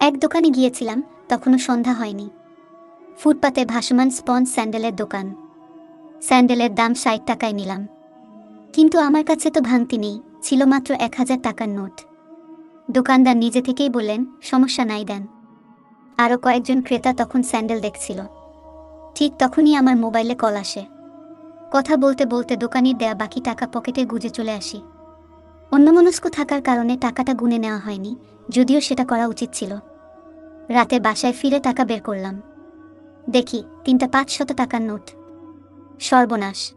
এক দোকানে গিয়েছিলাম, তখনও সন্ধ্যা হয়নি। ফুটপাতে ভাসমান স্পঞ্জ স্যান্ডেলের দোকান। স্যান্ডেলের দাম ষাট টাকায় নিলাম। কিন্তু আমার কাছে তো ভাঙতি নেই, ছিল মাত্র এক হাজার টাকার নোট। দোকানদার নিজে থেকেই বললেন, সমস্যা নাই, দেন। আরও কয়েকজন ক্রেতা তখন স্যান্ডেল দেখছিল। ঠিক তখনই আমার মোবাইলে কল আসে। কথা বলতে বলতে দোকানির দেয়া বাকি টাকা পকেটে গুজে চলে আসি। অন্যমনস্ক থাকার কারণে টাকাটা গুনে নেওয়া হয়নি, যদিও সেটা করা উচিত ছিল। রাতে বাসায় ফিরে টাকা বের করলাম। দেখি, তিনটা পাঁচ শত টাকার নোট। সর্বনাশ।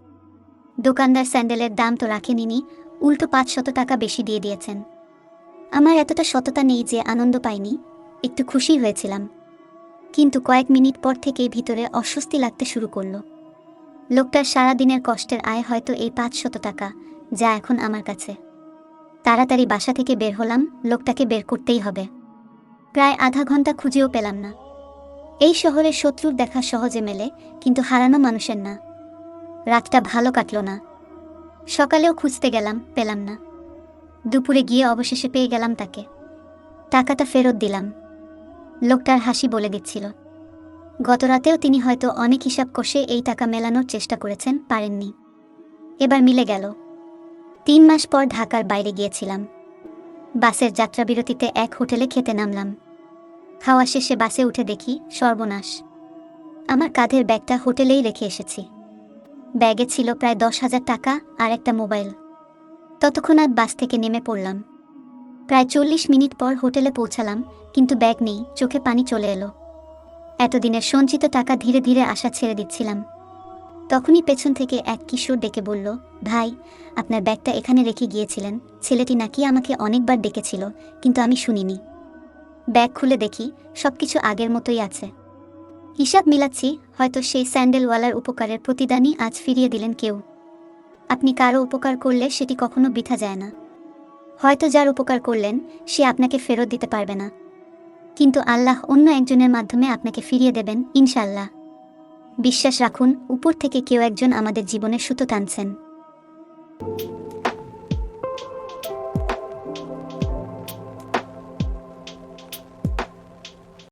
দোকানদার স্যান্ডেলের দাম তো রাখেনি উল্টো পাঁচ শত টাকা বেশি দিয়ে দিয়েছেন। আমার এতটা সততা নেই যে আনন্দ পাইনি, একটু খুশি হয়েছিলাম। কিন্তু কয়েক মিনিট পর থেকেই ভিতরে অস্বস্তি লাগতে শুরু করল। লোকটার সারা দিনের কষ্টের আয় হয়তো এই পাঁচ শত টাকা, যা এখন আমার কাছে। তাড়াতাড়ি বাসা থেকে বের হলাম, লোকটাকে বের করতেই হবে। প্রায় আধা ঘণ্টা খুঁজেও পেলাম না। এই শহরে শত্রুর দেখা সহজে মেলে, কিন্তু হারানো মানুষের না। রাতটা ভালো কাটলো না। সকালেও খুঁজতে গেলাম, পেলাম না। দুপুরে গিয়ে অবশেষে পেয়ে গেলাম তাকে। টাকাটা ফেরত দিলাম। লোকটার হাসি বলে দিচ্ছিল। গত রাতেও তিনি হয়তো অনেক হিসাব কষে এই টাকা মেলানোর চেষ্টা করেছেন, পারেননি। এবার মিলে গেল। তিন মাস পর ঢাকার বাইরে গিয়েছিলাম। বাসের যাত্রাবিরতিতে এক হোটেলে খেতে নামলাম। খাওয়া শেষে বাসে উঠে দেখি সর্বনাশ। আমার কাঁধের ব্যাগটা হোটেলেই রেখে এসেছি। ব্যাগে ছিল প্রায় দশ হাজার টাকা আর একটা মোবাইল। ততক্ষণাৎ বাস থেকে নেমে পড়লাম। প্রায় চল্লিশ মিনিট পর হোটেলে পৌঁছালাম, কিন্তু ব্যাগ নেই, চোখে পানি চলে এলো। এতদিনের সঞ্চিত টাকা ধীরে ধীরে আশা ছেড়ে দিচ্ছিলাম। তখনই পেছন থেকে এক কিশোর ডেকে বলল, ভাই, আপনার ব্যাগটা এখানে রেখে গিয়েছিলেন। ছেলেটি নাকি আমাকে অনেকবার ডেকেছিল, কিন্তু আমি শুনিনি। ব্যাগ খুলে দেখি সব কিছু আগের মতোই আছে। হিসাব মিলাচ্ছি, হয়তো সেই স্যান্ডেলওয়ালার উপকারের প্রতিদানই আজ ফিরিয়ে দিলেন কেউ। আপনি কারও উপকার করলে সেটি কখনো বৃথা যায় না। হয়তো যার উপকার করলেন, সে আপনাকে ফেরত দিতে পারবে না। কিন্তু আল্লাহ অন্য একজনের মাধ্যমে আপনাকে ফিরিয়ে দেবেন ইনশাল্লাহ বিশ্বাস রাখুন উপর থেকে কেউ একজন আমাদের জীবনের সুতো টানছেন।